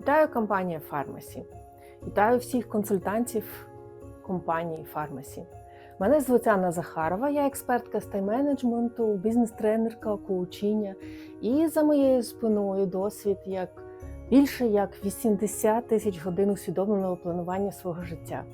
Вітаю компанія Фармасі. Вітаю всіх консультантів компанії Фармасі. Мене звуть Анна Захарова, я експертка з тайм-менеджменту, бізнес-тренерка, коучіння. І за моєю спиною досвід як більше як 80 тисяч годин усвідомленого планування свого життя.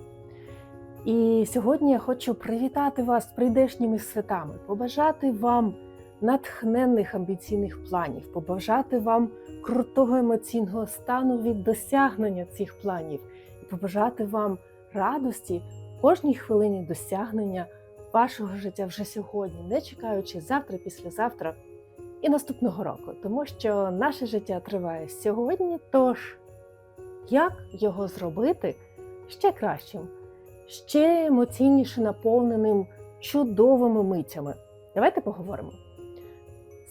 І сьогодні я хочу привітати вас з прийдешніми святами, побажати вам натхненних амбіційних планів, побажати вам крутого емоційного стану від досягнення цих планів і побажати вам радості кожній хвилині досягнення вашого життя вже сьогодні, не чекаючи завтра, післязавтра і наступного року, тому що наше життя триває сьогодні. Тож як його зробити ще кращим, ще емоційніше наповненим чудовими миттями? Давайте поговоримо.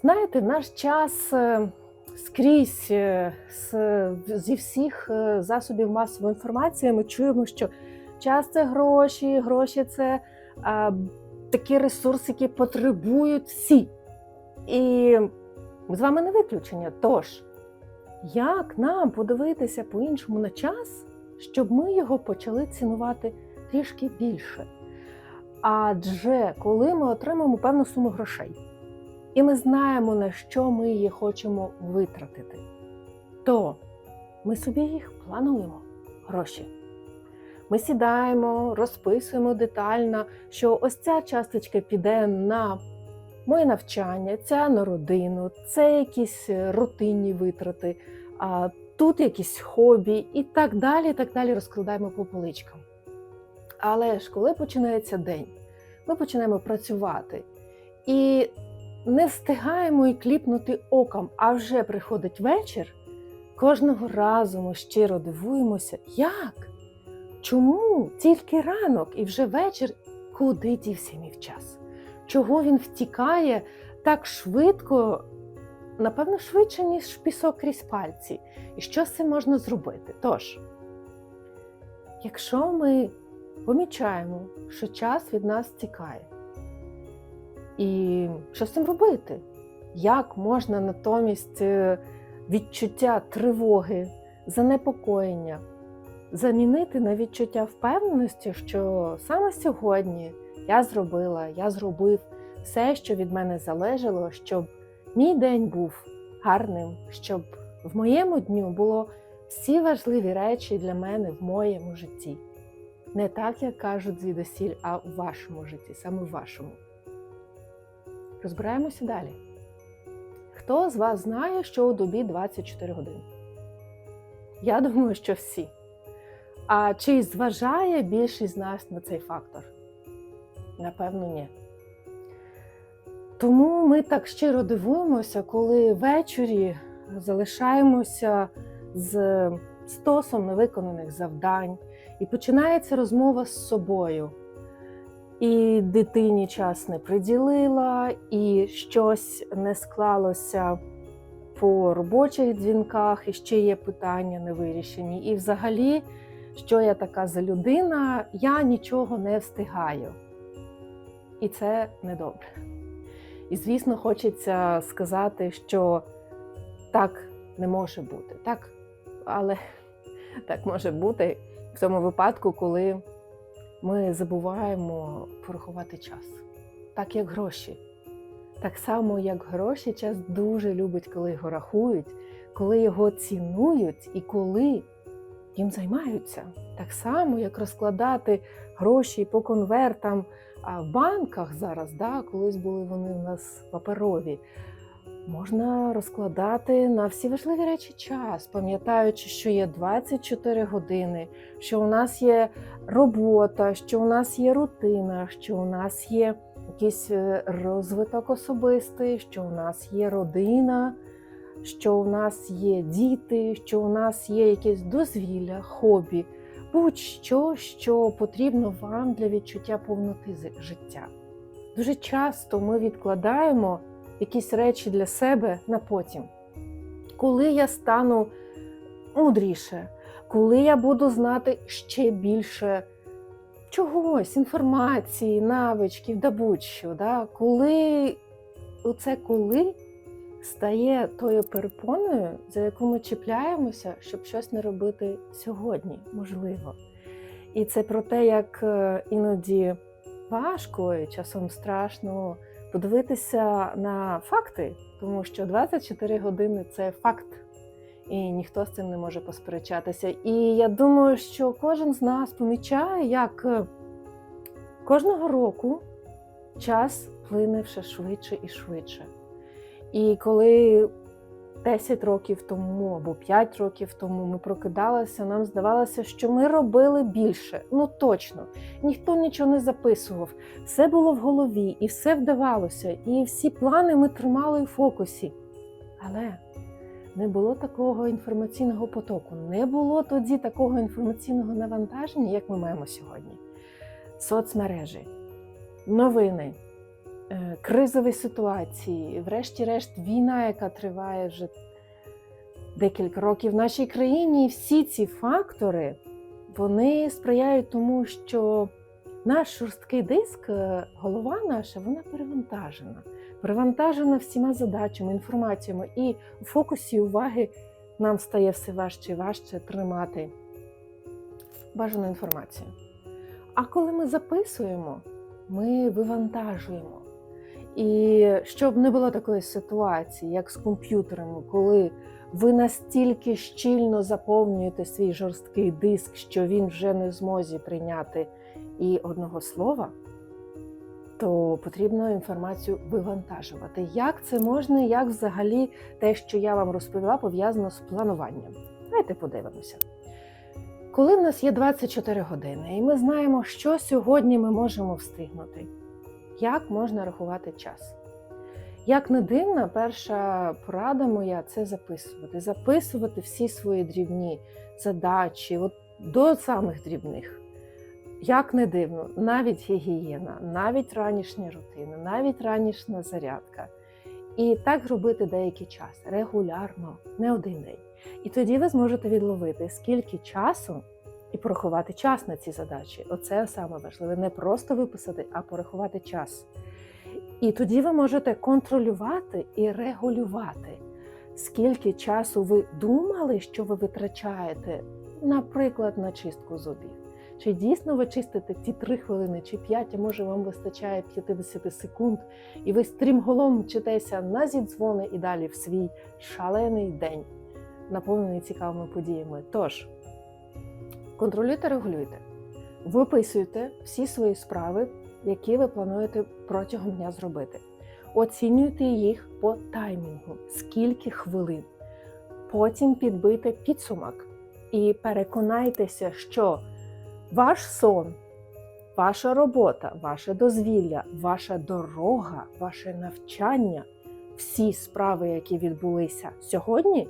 Знаєте, наш час е, скрізь е, зі всіх е, засобів масової інформації ми чуємо, що час це гроші, гроші це а, такі ресурси, які потребують всі. І ми з вами не виключення. Тож, як нам подивитися по-іншому на час, щоб ми його почали цінувати трішки більше? Адже коли ми отримаємо певну суму грошей, і ми знаємо, на що ми її хочемо витратити, то ми собі їх плануємо гроші. Ми сідаємо, розписуємо детально, що ось ця часточка піде на моє навчання, ця на родину, це якісь рутинні витрати, а тут якісь хобі і так далі. і так далі розкладаємо по поличкам. Але ж коли починається день, ми починаємо працювати і не встигаємо і кліпнути оком, а вже приходить вечір. Кожного разу ми щиро дивуємося, як? Чому тільки ранок і вже вечір, куди дівся мій час? Чого він втікає так швидко, напевно, швидше, ніж пісок крізь пальці? І що з цим можна зробити? Тож, якщо ми помічаємо, що час від нас тікає, і що з цим робити? Як можна натомість е, відчуття тривоги, занепокоєння замінити на відчуття впевненості, що саме сьогодні я зробила, я зробив все, що від мене залежало, щоб мій день був гарним, щоб в моєму дню було всі важливі речі для мене в моєму житті. Не так, як кажуть звідусіль, а в вашому житті, саме в вашому. Розбираємося далі. Хто з вас знає, що у добі 24 години? Я думаю, що всі. А чи зважає більшість з нас на цей фактор? Напевно, ні. Тому ми так щиро дивуємося, коли ввечері залишаємося з стосом невиконаних завдань, і починається розмова з собою. І дитині час не приділила, і щось не склалося по робочих дзвінках, і ще є питання не вирішені. І взагалі, що я така за людина, я нічого не встигаю. І це недобре. І, звісно, хочеться сказати, що так не може бути. Так, але так може бути в тому випадку, коли ми забуваємо порахувати час, так як гроші. Так само, як гроші, час дуже любить, коли його рахують, коли його цінують і коли їм займаються. Так само, як розкладати гроші по конвертам в банках зараз, да, колись були вони в нас паперові. Можна розкладати на всі важливі речі час, пам'ятаючи, що є 24 години, що у нас є робота, що у нас є рутина, що у нас є якийсь е, розвиток особистий, що у нас є родина, що у нас є діти, що у нас є якесь дозвілля, хобі, будь-що, що потрібно вам для відчуття повноти життя. Дуже часто ми відкладаємо якісь речі для себе на потім. Коли я стану мудріше, коли я буду знати ще більше чогось, інформації, навичків, да будь-що, да? коли оце коли стає тою перепоною, за яку ми чіпляємося, щоб щось не робити сьогодні, можливо. І це про те, як е, іноді важко і часом страшно подивитися на факти, тому що 24 години це факт, і ніхто з цим не може посперечатися. І я думаю, що кожен з нас помічає, як е, кожного року час плине все швидше і швидше. І коли 10 років тому або 5 років тому ми прокидалися, нам здавалося, що ми робили більше. Ну точно, ніхто нічого не записував. Все було в голові, і все вдавалося, і всі плани ми тримали у фокусі. Але не було такого інформаційного потоку, не було тоді такого інформаційного навантаження, як ми маємо сьогодні. Соцмережі, новини, кризові ситуації, врешті-решт, війна, яка триває вже декілька років в нашій країні. Всі ці фактори вони сприяють тому, що наш жорсткий диск, е, голова наша, вона перевантажена. Перевантажена всіма задачами, інформаціями, і у фокусі уваги нам стає все важче і важче тримати бажану інформацію. А коли ми записуємо, ми вивантажуємо. І щоб не було такої ситуації, як з комп'ютерами, коли ви настільки щільно заповнюєте свій жорсткий диск, що він вже не в змозі прийняти і одного слова, то потрібно інформацію вивантажувати. Як це можна, як взагалі те, що я вам розповіла, пов'язано з плануванням? Давайте подивимося. Коли в нас є 24 години, і ми знаємо, що сьогодні ми можемо встигнути, як можна рахувати час? Як не дивно, перша порада моя це записувати. Записувати всі свої дрібні задачі, от до самих дрібних. Як не дивно, навіть гігієна, навіть ранішня рутина, навіть ранішня зарядка. І так робити деякий час регулярно, не один день. І тоді ви зможете відловити, скільки часу і порахувати час на ці задачі. Оце саме важливе. Не просто виписати, а порахувати час. І тоді ви можете контролювати і регулювати, скільки часу ви думали, що ви витрачаєте, наприклад, на чистку зубів. Чи дійсно ви чистите ті 3 хвилини чи 5, а може вам вистачає 50 секунд, і ви стрімголом мчитеся на зідзвони і далі в свій шалений день, наповнений цікавими подіями. Тож, контролюйте, регулюйте, виписуйте всі свої справи, які ви плануєте протягом дня зробити. Оцінюйте їх по таймінгу, скільки хвилин. Потім підбийте підсумок і переконайтеся, що ваш сон, ваша робота, ваше дозвілля, ваша дорога, ваше навчання, всі справи, які відбулися сьогодні,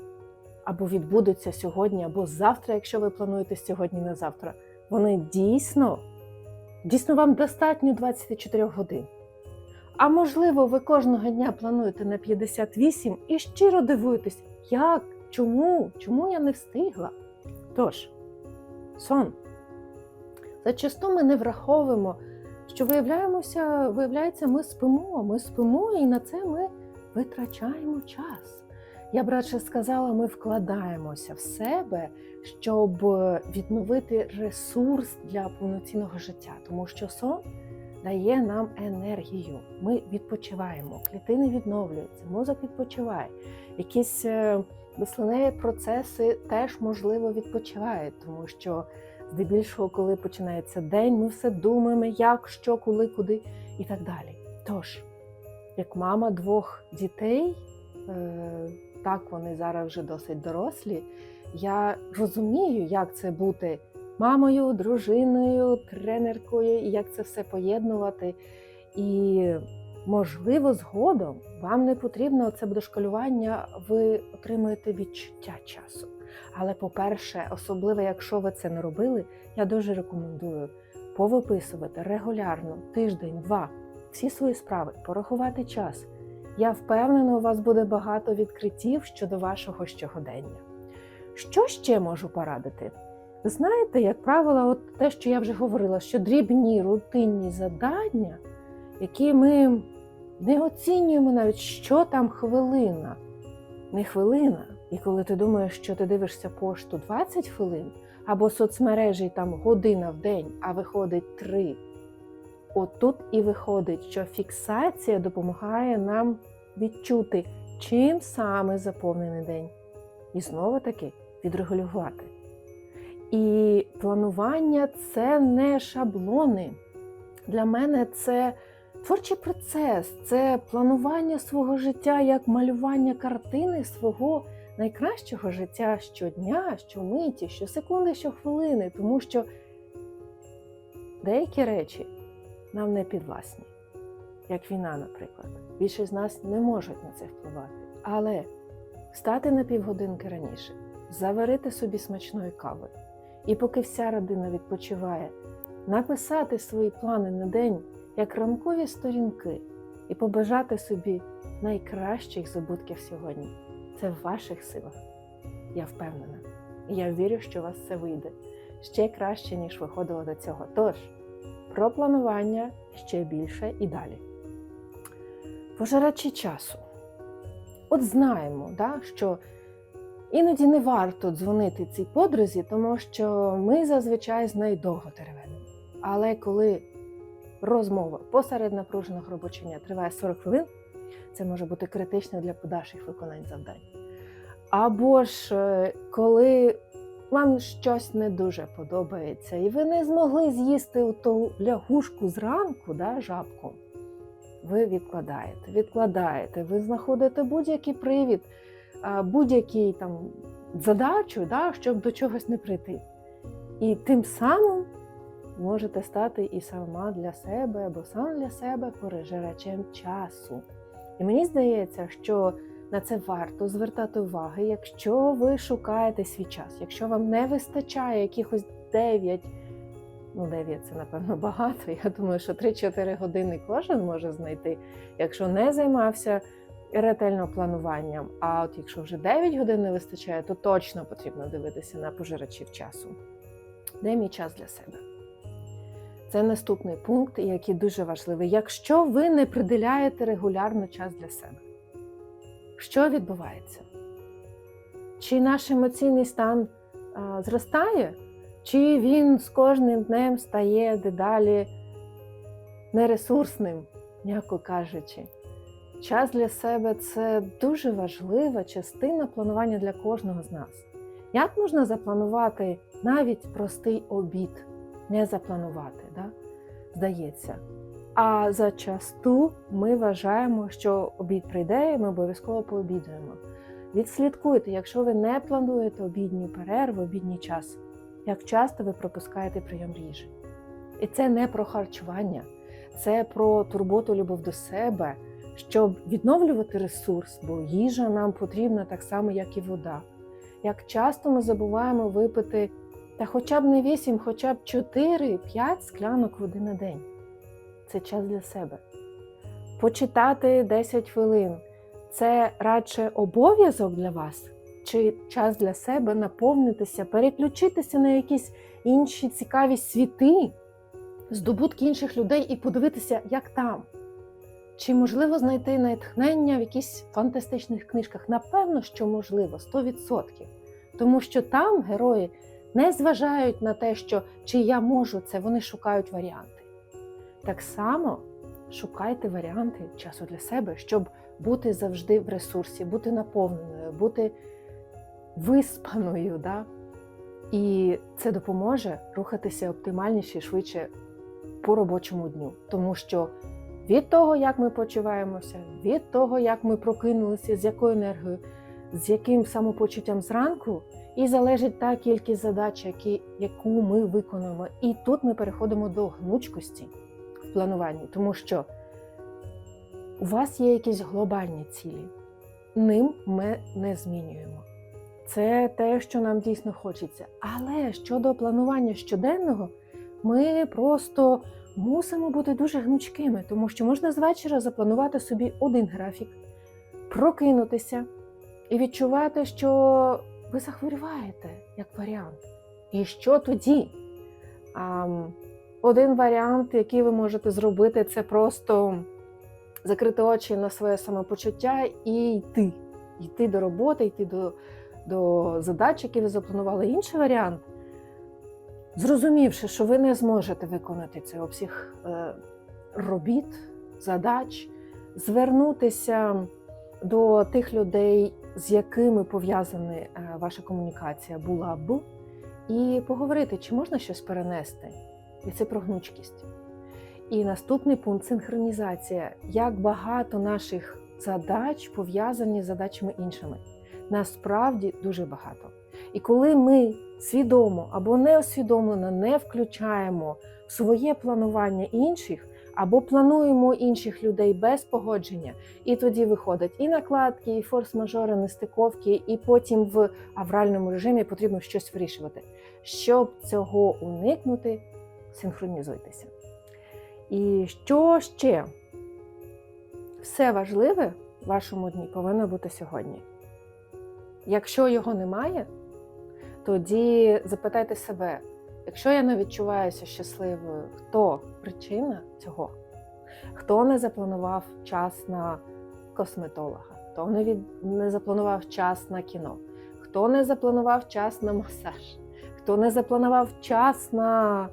або відбудуться сьогодні, або завтра, якщо ви плануєте сьогодні на завтра, вони дійсно, дійсно вам достатньо 24 годин. А можливо, ви кожного дня плануєте на 58 і щиро дивуєтесь, як, чому, чому я не встигла. Тож, сон. Зачасту ми не враховуємо, що виявляємося, виявляється, ми спимо, ми спимо, і на це ми витрачаємо час. Я б радше сказала, ми вкладаємося в себе, щоб відновити ресурс для повноцінного життя, тому що сон дає нам енергію. Ми відпочиваємо, клітини відновлюються, мозок відпочиває. Якісь е, мисленеві процеси теж можливо відпочивають, тому що здебільшого, коли починається день, ми все думаємо, як, що, коли, куди і так далі. Тож, як мама двох дітей, е, так вони зараз вже досить дорослі. Я розумію, як це бути мамою, дружиною, тренеркою, і як це все поєднувати. І, можливо, згодом вам не потрібно це дошколювання, ви отримуєте відчуття часу. Але, по-перше, особливо, якщо ви це не робили, я дуже рекомендую повиписувати регулярно тиждень, два всі свої справи, порахувати час. Я впевнена, у вас буде багато відкриттів щодо вашого щогодення. Що ще можу порадити? Знаєте, як правило, от те, що я вже говорила, що дрібні рутинні завдання, які ми не оцінюємо навіть, що там хвилина. Не хвилина. І коли ти думаєш, що ти дивишся пошту 20 хвилин, або соцмережі там година в день, а виходить 3. От тут і виходить, що фіксація допомагає нам відчути, чим саме заповнений день. І знову таки відрегулювати. І планування це не шаблони. Для мене це творчий процес, це планування свого життя як малювання картини свого найкращого життя щодня, щомиті, щосекунди, щохвилини, тому що деякі речі нам не підвласні, як війна, наприклад. Більшість з нас не можуть на це впливати. Але встати на півгодинки раніше, заварити собі смачної кави, і поки вся родина відпочиває, написати свої плани на день як ранкові сторінки і побажати собі найкращих здобутків сьогодні. Це в ваших силах. Я впевнена. І я вірю, що у вас це вийде ще краще, ніж виходило до цього. Тож, про планування ще більше і далі. Пожирачі часу. От знаємо, да, що іноді не варто дзвонити цій подрузі, тому що ми зазвичай з нею довго теревенимо. Але коли розмова посеред напруженого робочого дня триває 40 хвилин, це може бути критично для подальших виконань завдань. Або ж е, коли вам щось не дуже подобається, і ви не змогли з'їсти ту лягушку зранку, да, жабку, ви відкладаєте, відкладаєте, ви знаходите будь-який привід, будь-який там задачу, да, щоб до чогось не прийти. І тим самим можете стати і сама для себе, або сам для себе пережирачем часу. І мені здається, що на це варто звертати уваги, якщо ви шукаєте свій час, якщо вам не вистачає якихось 9, ну 9 це напевно багато. Я думаю, що 3-4 години кожен може знайти, якщо не займався ретельно плануванням. А от якщо вже 9 годин не вистачає, то точно потрібно дивитися на пожирачів часу. Де мій час для себе? Це наступний пункт, який дуже важливий. Якщо ви не приділяєте регулярно час для себе, що відбувається? Чи наш емоційний стан а, зростає, чи він з кожним днем стає дедалі нересурсним, м'яко кажучи? Час для себе це дуже важлива частина планування для кожного з нас. Як можна запланувати навіть простий обід? Не запланувати, да? здається. А зачасту ми вважаємо, що обід прийде, і ми обов'язково пообідаємо. Відслідкуйте, якщо ви не плануєте обідню перерву, обідній час, як часто ви пропускаєте прийом їжі. І це не про харчування, це про турботу, любов до себе, щоб відновлювати ресурс, бо їжа нам потрібна так само, як і вода. Як часто ми забуваємо випити та хоча б не 8, хоча б 4-5 склянок води на день це час для себе. Почитати 10 хвилин це радше обов'язок для вас, чи час для себе наповнитися, переключитися на якісь інші цікаві світи, здобутки інших людей і подивитися, як там. Чи можливо знайти натхнення в якихось фантастичних книжках? Напевно, що можливо, 100%. Тому що там герої не зважають на те, що чи я можу це, вони шукають варіанти. Так само шукайте варіанти часу для себе, щоб бути завжди в ресурсі, бути наповненою, бути виспаною. Да? І це допоможе рухатися оптимальніше і швидше по робочому дню. Тому що від того, як ми почуваємося, від того, як ми прокинулися, з якою енергією, з яким самопочуттям зранку, і залежить та кількість задач, які, яку ми виконуємо. І тут ми переходимо до гнучкості в плануванні, тому що у вас є якісь глобальні цілі, ним ми не змінюємо. Це те, що нам дійсно хочеться. Але щодо планування щоденного, ми просто мусимо бути дуже гнучкими, тому що можна з вечора запланувати собі один графік, прокинутися і відчувати, що ви захворюваєте як варіант. І що тоді? Один варіант, який ви можете зробити, це просто закрити очі на своє самопочуття і йти. Йти до роботи, йти до, до задач, які ви запланували. Інший варіант, зрозумівши, що ви не зможете виконати цей обсяг е, робіт, задач, звернутися до тих людей, з якими пов'язана е, ваша комунікація була б, і поговорити, чи можна щось перенести. І це про гнучкість. І наступний пункт синхронізація. Як багато наших задач пов'язані з задачами іншими. Насправді дуже багато. І коли ми свідомо або неосвідомлено не включаємо своє планування інших, або плануємо інших людей без погодження, і тоді виходять і накладки, і форс-мажори, нестиковки, і потім в авральному режимі потрібно щось вирішувати. Щоб цього уникнути, синхронізуйтеся. І що ще? Все важливе в вашому дні повинно бути сьогодні. Якщо його немає, тоді запитайте себе, якщо я не відчуваюся щасливою, хто причина цього? Хто не запланував час на косметолога, хто не, від... не запланував час на кіно, хто не запланував час на масаж, хто не запланував час на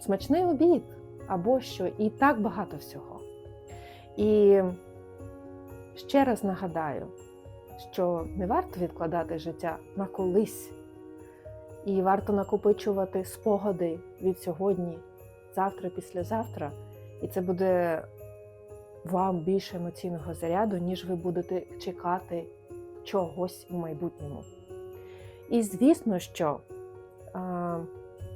смачний обід або що, і так багато всього. І ще раз нагадаю, що не варто відкладати життя на колись, і варто накопичувати спогади від сьогодні, завтра, післязавтра, і це буде вам більше емоційного заряду, ніж ви будете чекати чогось в майбутньому. І звісно, що.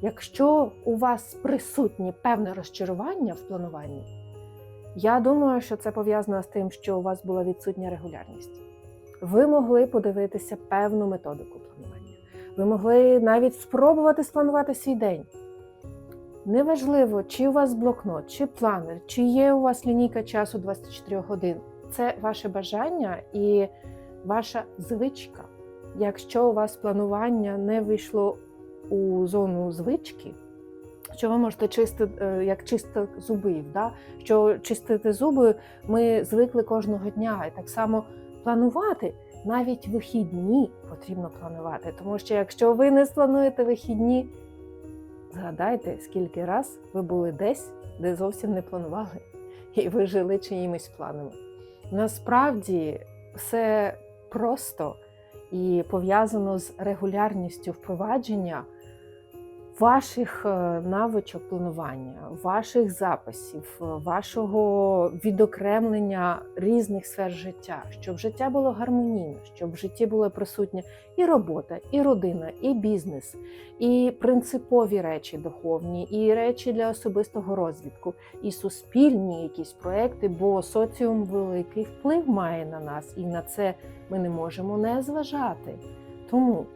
Якщо у вас присутнє певне розчарування в плануванні, я думаю, що це пов'язано з тим, що у вас була відсутня регулярність. Ви могли подивитися певну методику планування. Ви могли навіть спробувати спланувати свій день. Неважливо, чи у вас блокнот, чи планер, чи є у вас лінійка часу 24 годин. Це ваше бажання і ваша звичка. Якщо у вас планування не вийшло у зону звички, що ви можете чистити, як чисти зубів, да? що чистити зуби ми звикли кожного дня. І так само планувати навіть вихідні потрібно планувати. Тому що якщо ви не сплануєте вихідні, згадайте, скільки раз ви були десь, де зовсім не планували, і ви жили чиїмись планами. Насправді все просто і пов'язано з регулярністю впровадження ваших е, навичок планування, ваших записів, вашого відокремлення різних сфер життя, щоб життя було гармонійне, щоб в житті була присутня і робота, і родина, і бізнес, і принципові речі духовні, і речі для особистого розвитку, і суспільні якісь проекти, бо соціум великий вплив має на нас, і на це ми не можемо не зважати. Тому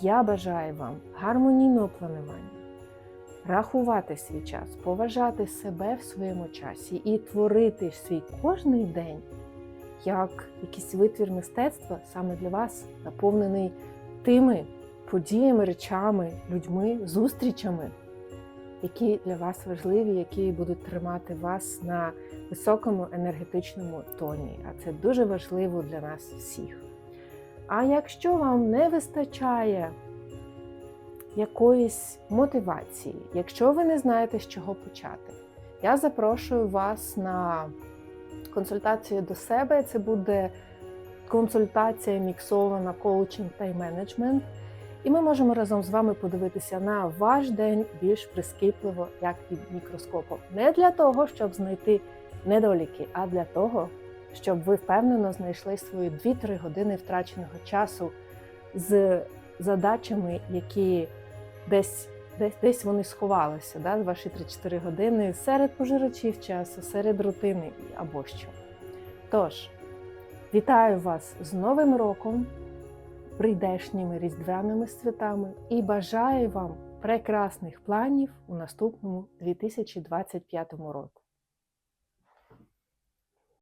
я бажаю вам гармонійного планування, рахувати свій час, поважати себе в своєму часі і творити свій кожний день як якийсь витвір мистецтва саме для вас, наповнений тими подіями, речами, людьми, зустрічами, які для вас важливі, які будуть тримати вас на високому енергетичному тоні. А це дуже важливо для нас всіх. А якщо вам не вистачає якоїсь мотивації, якщо ви не знаєте, з чого почати, я запрошую вас на консультацію до себе. Це буде консультація міксована коучинг та менеджмент. І ми можемо разом з вами подивитися на ваш день більш прискіпливо, як під мікроскопом. Не для того, щоб знайти недоліки, а для того, щоб ви впевнено знайшли свої 2-3 години втраченого часу з задачами, які десь десь, десь вони сховалися, да, ваші 3-4 години серед пожирачів часу, серед рутини або що. Тож, вітаю вас з Новим роком, прийдешніми різдвяними святами і бажаю вам прекрасних планів у наступному 2025 році.